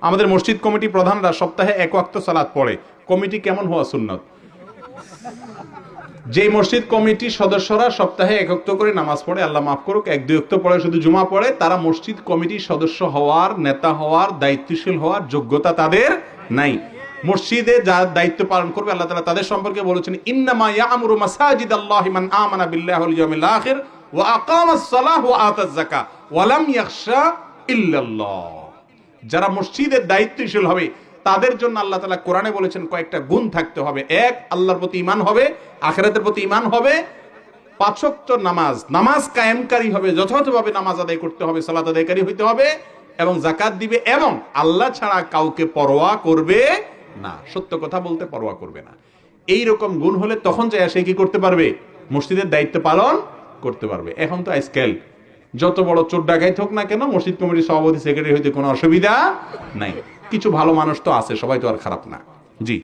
আমাদের মসজিদ কমিটি প্রধানরা সপ্তাহে এক ওয়াক্ত সালাত পড়ে। কমিটি কেমন হওয়া সুন্নত? যে মসজিদ কমিটির সদস্যরা সপ্তাহে একক্ত করে নামাজ পড়ে, আল্লাহ মাফ করুক, এক দুই অক্ত পড়ে শুধু জুমা পড়ে, তারা মসজিদ কমিটির সদস্য হওয়ার, নেতা হওয়ার, দায়িত্বশীল হওয়ার যোগ্যতা তাদের নাই। মসজিদে যার দায়িত্ব পালন করবে, আল্লাহ তালা তাদের সম্পর্কে বলেছেন, ইন্নামা ইয়ামুরু মাসাজিদ আল্লাহি মান আমানা বিল্লাহি ওয়াল ইয়াউমিল আখির ওয়া আকামাস সালাহ ওয়া আতাজ ওয়া লাম ইয়াখশা ইল্লাল্লাহ। যারা মসজিদের দায়িত্বশীল হবে, তাদের জন্য আল্লাহ তালা কোরআনে বলেছেন কয়েকটা গুণ থাকতে হবে। এক, আল্লাহর প্রতি ইমান হবে, আখেরাতের প্রতি ইমান হবে। পাঁচক্ত নামাজ নামাজ কায়েমকারী হবে, যথাযথভাবে নামাজ আদায় করতে হবে, সালাত আদায়কারী হইতে হবে এবং জাকাত দিবে এবং আল্লাহ ছাড়া কাউকে পরোয়া করবে না। সত্য কথা বলতে পরোয়া করবে না। এই রকম গুণ হলে তখন যায় সে কি করতে পারবে? মসজিদের দায়িত্ব পালন করতে পারবে। এখন তো আজকাল যত বড় চোর ডাকাই হোক না কেন, মসজিদ কমিটির সভাপতি সেক্রেটারি হইতে কোনো অসুবিধা নাই। কিছু ভালো মানুষ তো আছে, সবাই তো আর খারাপ না। জি।